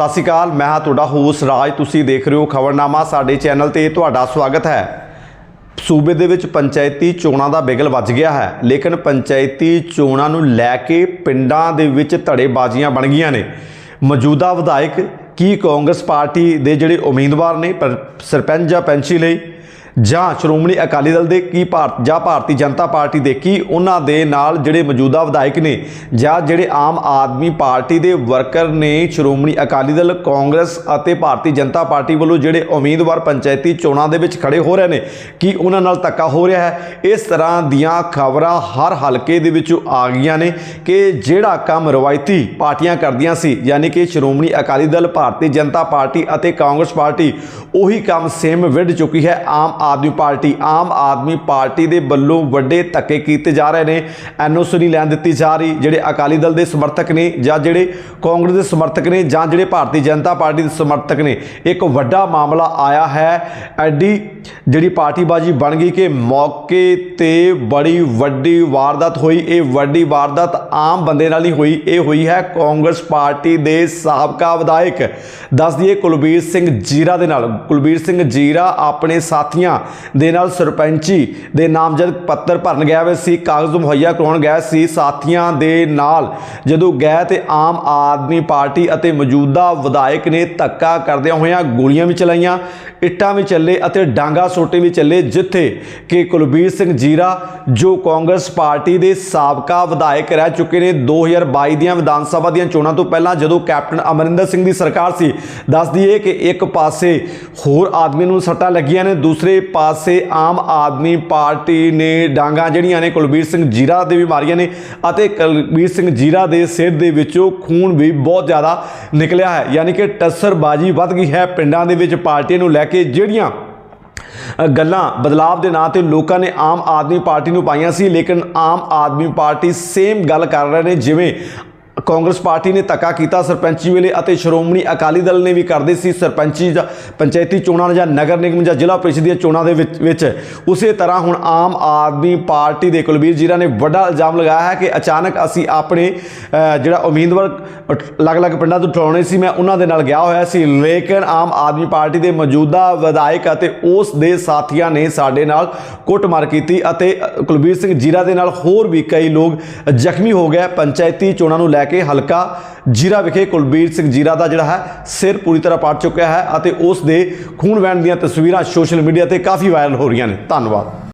ਸਤਿ ਸ਼੍ਰੀ ਅਕਾਲ, ਮੈਂ ਹਾਂ ਤੁਹਾਡਾ ਹੋਸ ਰਾਜ। ਤੁਸੀਂ ਦੇਖ ਰਹੇ ਹੋ ਖਬਰਨਾਮਾ ਸਾਡੇ ਚੈਨਲ ਤੇ, ਤੁਹਾਡਾ ਸਵਾਗਤ ਹੈ। ਸੂਬੇ ਦੇ ਵਿੱਚ ਪੰਚਾਇਤੀ ਚੋਣਾਂ ਦਾ ਬਿਗਲ ਵੱਜ ਗਿਆ ਹੈ, ਲੇਕਿਨ ਪੰਚਾਇਤੀ ਚੋਣਾਂ ਨੂੰ ਲੈ ਕੇ ਪਿੰਡਾਂ ਦੇ ਵਿੱਚ ਧੜੇਬਾਜ਼ੀਆਂ ਬਣ ਗਈਆਂ ਨੇ। ਮੌਜੂਦਾ ਵਿਧਾਇਕ ਕੀ ਕਾਂਗਰਸ ਪਾਰਟੀ ਦੇ ਜਿਹੜੇ ਉਮੀਦਵਾਰ ਨੇ, ਪਰ- ਸਰਪੰਚ ਜਾਂ ਪੈਂਚੀ ਲਈ ਜਾਂ ਸ਼੍ਰੋਮਣੀ ਅਕਾਲੀ ਦਲ ਦੇ ਕੀ ਭਾਰਤ, ਜਾਂ ਭਾਰਤੀ ਜਨਤਾ ਪਾਰਟੀ ਦੇ ਕੀ ਉਹਨਾਂ ਦੇ ਨਾਲ ਜਿਹੜੇ ਮੌਜੂਦਾ ਵਿਧਾਇਕ ਨੇ ਜਾਂ ਜਿਹੜੇ ਆਮ ਆਦਮੀ ਪਾਰਟੀ ਦੇ ਵਰਕਰ ਨੇ ਸ਼੍ਰੋਮਣੀ ਅਕਾਲੀ ਦਲ, ਕਾਂਗਰਸ ਅਤੇ ਭਾਰਤੀ ਜਨਤਾ ਪਾਰਟੀ ਵੱਲੋਂ ਜਿਹੜੇ ਉਮੀਦਵਾਰ ਪੰਚਾਇਤੀ ਚੋਣਾਂ ਦੇ ਵਿੱਚ ਖੜੇ ਹੋ ਰਹੇ ਨੇ, ਕੀ ਉਹਨਾਂ ਨਾਲ ਧੱਕਾ ਹੋ ਰਿਹਾ ਹੈ? ਇਸ ਤਰ੍ਹਾਂ ਦੀਆਂ ਖਬਰਾਂ ਹਰ ਹਲਕੇ ਦੇ ਵਿੱਚ ਆ ਗਈਆਂ ਨੇ ਕਿ ਜਿਹੜਾ ਕੰਮ ਰਵਾਇਤੀ ਪਾਰਟੀਆਂ ਕਰਦੀਆਂ ਸੀ, ਯਾਨੀ ਕਿ ਸ਼੍ਰੋਮਣੀ ਅਕਾਲੀ ਦਲ, ਭਾਰਤੀ ਜਨਤਾ ਪਾਰਟੀ ਅਤੇ ਕਾਂਗਰਸ ਪਾਰਟੀ, ਉਹੀ ਕੰਮ ਸੇਮ ਵਿੱਢ ਚੁੱਕੀ ਹੈ ਆਮ ਆਦਮੀ ਪਾਰਟੀ, ਆਮ ਆਦਮੀ ਪਾਰਟੀ ਦੇ ਵੱਲੋਂ ਵੱਡੇ ਧੱਕੇ ਕੀਤੇ ਜਾ ਰਹੇ ਨੇ। ਐਨਓਸੀ ਨਹੀਂ ਲੈਣ ਦਿੱਤੀ ਜਾ ਰਹੀ, ਜਿਹੜੇ ਅਕਾਲੀ ਦਲ ਦੇ ਸਮਰਥਕ ਨੇ ਜਾਂ ਜਿਹੜੇ ਕਾਂਗਰਸ ਦੇ ਸਮਰਥਕ ਨੇ ਜਾਂ ਜਿਹੜੇ ਭਾਰਤੀ ਜਨਤਾ ਪਾਰਟੀ ਦੇ ਸਮਰਥਕ ਨੇ, ਇੱਕ ਵੱਡਾ ਮਾਮਲਾ ਆਇਆ ਹੈ। ਐਡੀ ਜਿਹੜੀ ਪਾਰਟੀਬਾਜ਼ੀ ਬਣ ਗਈ ਕਿ ਮੌਕੇ ਤੇ ਬੜੀ ਵੱਡੀ ਵਾਰਦਾਤ ਹੋਈ, ਇਹ ਵੱਡੀ ਵਾਰਦਾਤ ਆਮ ਬੰਦੇ ਨਾਲ ਨਹੀਂ ਹੋਈ, ਇਹ ਹੋਈ ਹੈ ਕਾਂਗਰਸ ਪਾਰਟੀ ਦੇ ਸਾਬਕਾ ਵਿਧਾਇਕ। ਦੱਸ ਦਈਏ ਕੁਲਬੀਰ ਸਿੰਘ ਜੀਰਾ ਦੇ ਨਾਲ। ਕੁਲਬੀਰ ਸਿੰਘ ਜੀਰਾ ਆਪਣੇ ਸਾਥੀਆਂ ਦੇ ਨਾਲ ਸਰਪੰਚੀ ਦੇ ਨਾਮਜ਼ਦ ਪੱਤਰ ਭਰਨ ਗਿਆ ਹੋਇਆ ਸੀ ਕਾਗਜ਼ ਮੁਹੱਈਆ ਕਰਾਉਣ ਗਿਆ ਸੀ ਸਾਥੀਆਂ ਦੇ ਨਾਲ ਜਦੋਂ ਗਏ ਤੇ ਆਮ ਆਦਮੀ ਪਾਰਟੀ ਅਤੇ ਮੌਜੂਦਾ ਵਿਧਾਇਕ ਨੇ ਧੱਕਾ ਕਰਦਿਆਂ ਹੋਇਆਂ ਗੋਲੀਆਂ ਵੀ ਚਲਾਈਆਂ, ਇੱਟਾਂ ਵੀ ਚੱਲੇ ਅਤੇ ਡਾਂਗਾ ਸੋਟੇ ਵੀ ਚੱਲੇ, ਜਿੱਥੇ ਕਿ ਕੁਲਬੀਰ ਸਿੰਘ ਜੀਰਾ, ਜੋ ਕਾਂਗਰਸ ਪਾਰਟੀ ਦੇ ਸਾਬਕਾ ਵਿਧਾਇਕ ਰਹਿ ਚੁੱਕੇ ਨੇ 2022 ਦੀਆਂ ਵਿਧਾਨ ਸਭਾ ਦੀਆਂ ਚੋਣਾਂ ਤੋਂ ਪਹਿਲਾਂ ਜਦੋਂ ਕੈਪਟਨ ਅਮਰਿੰਦਰ ਸਿੰਘ ਦੀ ਸਰਕਾਰ ਸੀ। ਦੱਸ ਦਈਏ ਕਿ ਇੱਕ ਪਾਸੇ ਹੋਰ ਆਦਮੀ ਨੂੰ ਸੱਟਾਂ ਲੱਗੀਆਂ ਨੇ, ਦੂਸਰੇ ਪਾਸੇ ਆਮ ਆਦਮੀ ਪਾਰਟੀ ਨੇ ਡਾਂਗਾ ਜਿਹੜੀਆਂ ਨੇ ਕੁਲਬੀਰ ਸਿੰਘ ਜੀਰਾ ਦੇ ਵੀ ਮਾਰੀਆਂ ਨੇ ਅਤੇ ਕੁਲਬੀਰ ਸਿੰਘ ਜੀਰਾ ਦੇ ਸਿਰ ਦੇ ਵਿੱਚੋਂ ਖੂਨ ਵੀ ਬਹੁਤ ਜ਼ਿਆਦਾ ਨਿਕਲਿਆ ਹੈ। ਯਾਨੀ ਕਿ ਟੱਸਰਬਾਜ਼ੀ ਵੱਧ ਗਈ ਹੈ ਪਿੰਡਾਂ ਦੇ ਵਿੱਚ ਪਾਰਟੀ ਨੂੰ ਲੈ ਕੇ ਜਿਹੜੀਆਂ ਗੱਲਾਂ ਬਦਲਾਵ ਦੇ ਨਾਂ ਤੇ ਲੋਕਾਂ ਨੇ ਆਮ ਆਦਮੀ ਪਾਰਟੀ ਨੂੰ ਪਾਈਆਂ ਸੀ, ਲੇਕਿਨ ਆਮ ਆਦਮੀ ਪਾਰਟੀ ਸੇਮ ਗੱਲ ਕਰ ਰਹੇ ਨੇ, ਜਿਵੇਂ ਕਾਂਗਰਸ ਪਾਰਟੀ ਨੇ ਧੱਕਾ ਕੀਤਾ ਸਰਪੰਚੀ ਵੇਲੇ ਅਤੇ ਸ਼੍ਰੋਮਣੀ ਅਕਾਲੀ ਦਲ ਨੇ ਵੀ ਕਰਦੇ ਸੀ ਸਰਪੰਚੀ ਜਾਂ ਪੰਚਾਇਤੀ ਚੋਣਾਂ ਜਾਂ ਨਗਰ ਨਿਗਮ ਜਾਂ ਜ਼ਿਲ੍ਹਾ ਪ੍ਰੀਸ਼ਦ ਦੀਆਂ ਚੋਣਾਂ ਦੇ ਵਿੱਚ ਵਿੱਚ। ਉਸੇ ਤਰ੍ਹਾਂ ਹੁਣ ਆਮ ਆਦਮੀ ਪਾਰਟੀ ਦੇ ਕੁਲਬੀਰ ਜੀਰਾ ਨੇ ਵੱਡਾ ਇਲਜ਼ਾਮ ਲਗਾਇਆ ਹੈ ਕਿ ਅਚਾਨਕ ਅਸੀਂ ਆਪਣੇ ਜਿਹੜਾ ਉਮੀਦਵਾਰ ਅਲੱਗ-ਅਲੱਗ ਪਿੰਡਾਂ ਤੋਂ ਟਰਾਉਣੇ ਸੀ, ਮੈਂ ਉਹਨਾਂ ਦੇ ਨਾਲ ਗਿਆ ਹੋਇਆ ਸੀ। ਲੇਕਿਨ ਆਮ ਆਦਮੀ ਪਾਰਟੀ ਦੇ ਮੌਜੂਦਾ ਵਿਧਾਇਕ ਅਤੇ ਉਸ ਦੇ ਸਾਥੀਆਂ ਨੇ ਸਾਡੇ ਨਾਲ ਕੁੱਟਮਾਰ ਕੀਤੀ ਅਤੇ ਕੁਲਬੀਰ ਸਿੰਘ ਜੀਰਾ ਦੇ ਨਾਲ ਹੋਰ ਵੀ ਕਈ ਲੋਕ ਜ਼ਖਮੀ ਹੋ ਗਏ। ਪੰਚਾਇਤੀ ਚੋਣਾਂ ਨੂੰ ਲੈ ਕੇ ਹਲਕਾ ਜੀਰਾ ਵਿਖੇ ਕੁਲਬੀਰ ਸਿੰਘ ਜੀਰਾ ਦਾ ਜਿਹੜਾ ਹੈ ਸਿਰ ਪੂਰੀ ਤਰ੍ਹਾਂ ਪਾੜ ਚੁੱਕਿਆ ਹੈ ਅਤੇ ਉਸ ਦੇ ਖੂਨ ਵਹਿਣ ਦੀਆਂ ਤਸਵੀਰਾਂ ਸੋਸ਼ਲ ਮੀਡੀਆ ਤੇ ਕਾਫੀ ਵਾਇਰਲ ਹੋ ਰਹੀਆਂ ਨੇ। ਧੰਨਵਾਦ।